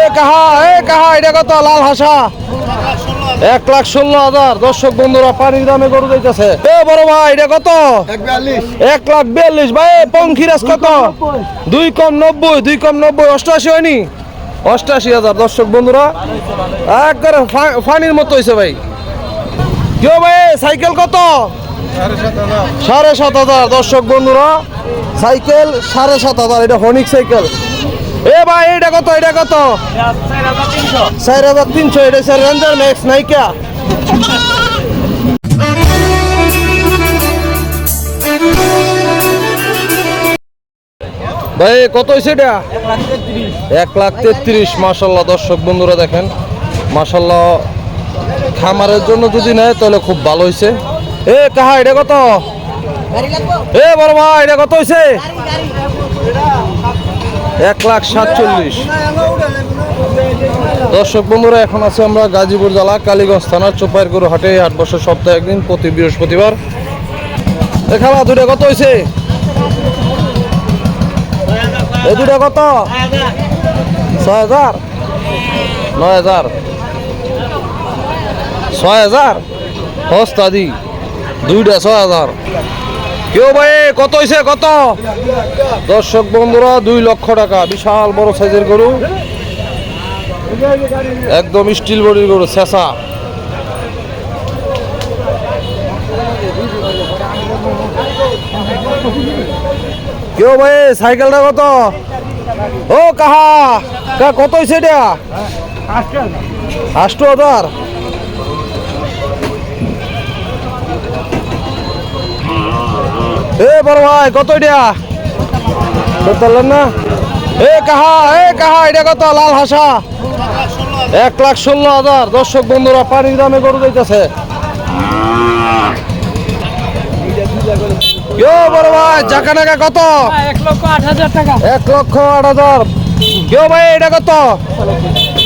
এ কাহা এ কাহা, এটা কত? লাল হাসা। এক লাখ ষোলো হাজার। দর্শক বন্ধুরা, পানির দামে গরু দিতেছে এ বড় ভাই, এটা কত? এক লাখ বিয়াল্লিশ। ভাই পঙ্খিরাজ কত? দুই কম নব্বই, দুই কম নব্বই অষ্টআশি হয়নি? অষ্টআশি হাজার। দর্শক বন্ধুরা, একবারে ফানির মতো হয়েছে ভাই। কেউ ভাই, সাইকেল কত? সাড়ে সাত হাজার। দর্শক বন্ধুরা, সাইকেল সাড়ে সাত হাজার। এটা হনিক সাইকেল। এ ভাই, এটা কত এটা কত? চার হাজার তিনশো। এটা স্যার রেঞ্জার ম্যাক্স নাইকা ভাই, কত হয়েছে এটা? এক লাখ তেত্রিশ মাসাল্লাহ দর্শক, বন্ধুরা দেখেন মাসাল্লাহ খামারের জন্য যদি নেয়, তাহলে খুব ভালো হয়েছে এ, কাহা, এটা কত? এ, বড় ভাই, এটা কত হয়েছে এক লাখ সাতচল্লিশ। দর্শক বন্ধুরা, এখন আছে আমরা গাজীপুর জেলা, কালীগঞ্জ থানার চোপাইর গরু হাটে আট বছর সপ্তাহে একদিন প্রতি বৃহস্পতিবার। খালা দুটা কত হয়েছে দুটা কত? ছয় হাজার? নয় হাজার। ছয় হাজার? সস্তা দি দুইটা ছয় হাজার। কেউ ভাই কত হয়েছে কত? দর্শক বন্ধুরা দুই লক্ষ টাকা বিশাল বড় সাইজের গরু। একদম স্টিল বডির গরু শেষা। কেউ ভাই সাইকেলটা কত? ও কাহা কত হয়েছে এটা? আষ্ট হাজার? এ বড় ভাই, কত এটা? বললেন না? এ কাহা এ কাহা, এটা কত? লাল হাসা। এক লাখ ষোলো হাজার। দর্শক বন্ধুরা, পানির দামে গরু দিতেছে বড় ভাই কত? এক লক্ষ আট হাজার। ভাই, এটা কত?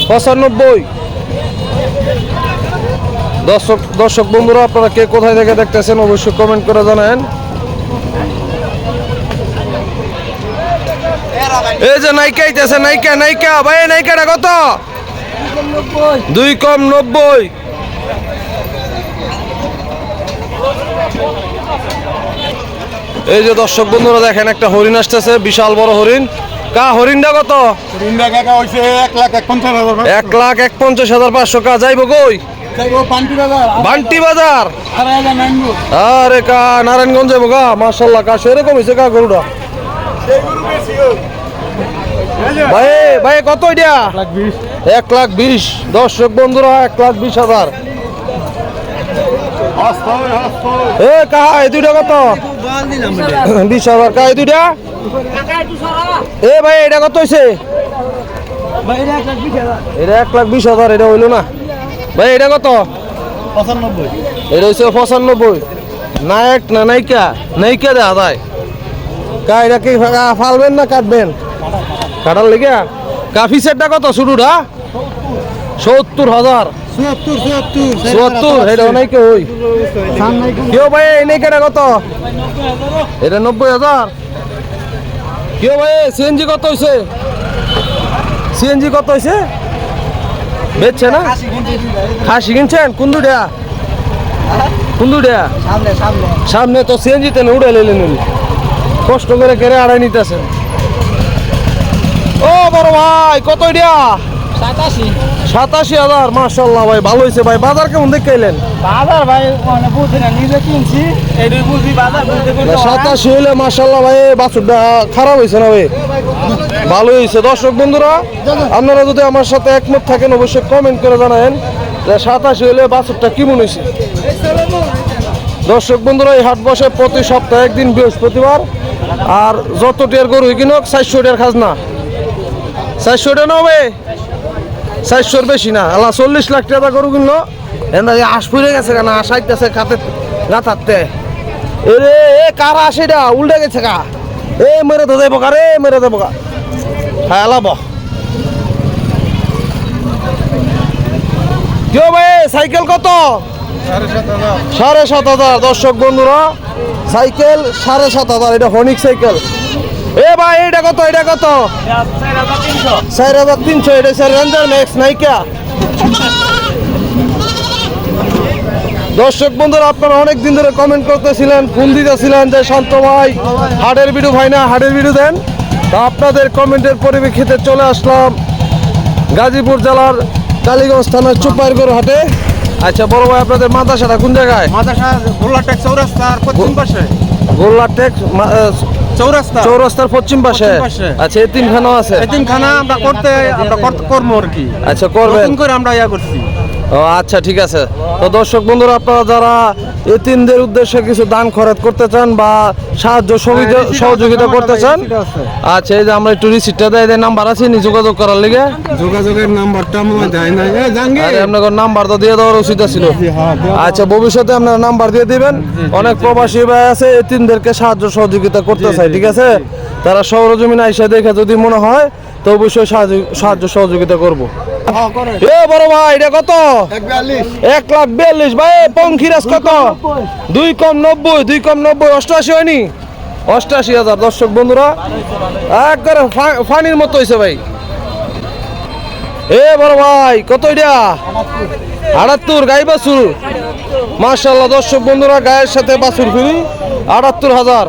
পঁচানব্বই। দর্শক দর্শক বন্ধুরা, আপনারা কে কোথায় থেকে দেখতেছেন, অবশ্যই কমেন্ট করে জানান এই যে নাইকা আইতেছে নাইকা নাইকা ভাই নাইকাটা কত? দুই কম নব্বই। এই যে দর্শক বন্ধুরা দেখেন একটা হরিণ আসতেছে বিশাল বড় হরিণ। কা হরিণটা কত? এক লাখ এক পঞ্চাশ হাজার পাঁচশো কা যাইব কই? বান্টি বাজার। আরে কা নারায়ণগঞ্জ যাব গা মার্শাল্লাহ কা সেরকম হয়েছে কা গরুটা? ভাই ভাই কত এটা? এক লাখ বিশ। দর্শক বন্ধুরা এক লাখ বিশ হাজার। এ কাহা এই দুইটা কত? বিশ হাজার। কা এই দুইটা? এ ভাই এটা কত হয়েছে এটা এক লাখ বিশ হাজার এটা হইল না। ভাই এটা কত? পঁচানব্বই। এটা হচ্ছে পঁচানব্বই। নায়ক না নায়িকা? নায়িকা দেওয়া যায়। কা এটা কি ফালবেন না কাটবেন? কাটার লেগে কাফি সেটটা কত শুরুটা সত্তর হাজার। চুয়াত্তর চুয়াত্তর চুয়াত্তর এটা নাইকে ওই। কেউ ভাই এই নাইকাটা কত? এটা নব্বই হাজার। কেউ ভাই সিএনজি কত হয়েছে সিএনজি কত হয়েছে বেচছে না? খাসি কিনছেন? কোন দুটা কোন দুটা সামনে তো সিএনজি তেন উড়ে উনি। কষ্ট করে কেড়ে আড়াই নিতেছেন। ও বড় ভাই কত এটা? সাতাশি। সাতাশি হাজার মার্শাল্লাহ ভাই ভালো হয়েছে ভাই। বাজার কেমন দেখে এলেন বাজার ভাই মানে বুঝি না নিজে কিনছি এটাই বুঝি বাজার সাতাশি হইলে মার্শাল্লাহ ভাই বাছুরটা খারাপ হয়েছে না ভাই? ভালো হয়েছে। দর্শক বন্ধুরা আপনারা যদি আমার সাথে একমত থাকেন অবশ্যই কমেন্ট করে জানাবেন যে সাতাশি হইলে বাছুরটা কেমন হয়েছে। দর্শক বন্ধুরা এই হাট বসে প্রতি সপ্তাহে একদিন বৃহস্পতিবার। আর যত টিয়ার গরু কিনুক চারশো টিয়ার খাজনা। চারশো টিয়া নবে চারশোর বেশি না। আল্লাহ চল্লিশ লাখ টাকা গরু কিনলো। এন্দা আশ ফুরে গেছে কেন? আশ আইতেছে খাতে গাথাতে এরে এ কারা আসে এটা? উল্টে গেছে কা এ মেরে তো দেবো কা রে মেরে দেবো কা হ্যাঁ লাভ কেউ ভাই সাইকেল কত? সাড়ে সাত হাজার। দর্শক বন্ধুরা সাইকেল সাড়ে সাত হাজার, এটা হনিক সাইকেল। এ ভাই, এটা কত এটা কত? চার হাজার তিনশো, এটা স্যার রেঞ্জার ম্যাক্স নাইকা দর্শক বন্ধুরা, আপনারা অনেক দিন ধরে কমেন্ট করতেছিলেন ফোন দিতেছিলেন যে শান্ত ভাই, হাটের ভিডিও ভাই না, হাটের ভিডিও দেন। তা আপনাদের কমেন্টের পরিপ্রেক্ষিতে চলে আসলাম গাজীপুর জেলার কালীগঞ্জ থানার চুপাইরগড় হাটে। আচ্ছা বড় ভাই আপনাদের মাদ্রাসাটা কোন জায়গায়? মাদাসা গোল্লা টেক চৌরাস্তার পশ্চিম পাশে। গোল্লা টেক চৌরাস্তা। চৌরাস্তার পশ্চিম পাশে। আচ্ছা এতিমখানাও আছে? এতিমখানা আমরা করতে আমরা করতে করব আর কি। আচ্ছা করবেন। করে আমরা ইয়া করছি। ও আচ্ছা ঠিক আছে। তো দর্শক বন্ধুরা আপনারা যারা এতিমদের উদ্দেশ্যে কিছু দান খরচ করতে চান বা সাহায্য সহযোগিতা করতে চান আচ্ছা এই যে আমরা একটু রিসিটটা দেয় দেয় নাম্বার আছে নি যোগাযোগ করার লিগে। যোগাযোগের নাম্বারটা আমার দেয় জাঙ্গি আরে আপনার নাম্বার তো দিয়ে দেওয়ার উচিত ছিল। হ্যাঁ আচ্ছা ভবিষ্যতে আপনার নাম্বার দিয়ে দিবেন। অনেক প্রবাসী ভাই আছে এতিমদেরকে সাহায্য সহযোগিতা করতে চাই ঠিক আছে? তারা সৌরজমিন আইসা দেখে যদি মনে হয় তো অবশ্যই সাহায্য সাহায্য সহযোগিতা করব। হ্যাঁ করে এ বড় ভাই এটা কত? এক বিয়াল্লিশ। লাখ বিয়াল্লিশ। ভাই পঙ্খিরাজ কত? দুই কম নব্বই। দুই কম নব্বই অষ্টআশি হয়নি? অষ্টআশি হাজার দর্শক বন্ধুরা। একবারে ফানির মতো হয়েছে ভাই। এ বড় ভাই কত এটা? আটাত্তর গাই বাছুর মার্শাল্লাহ দর্শক বন্ধুরা গায়ের সাথে বাছুর ফিরি। আটাত্তর হাজার।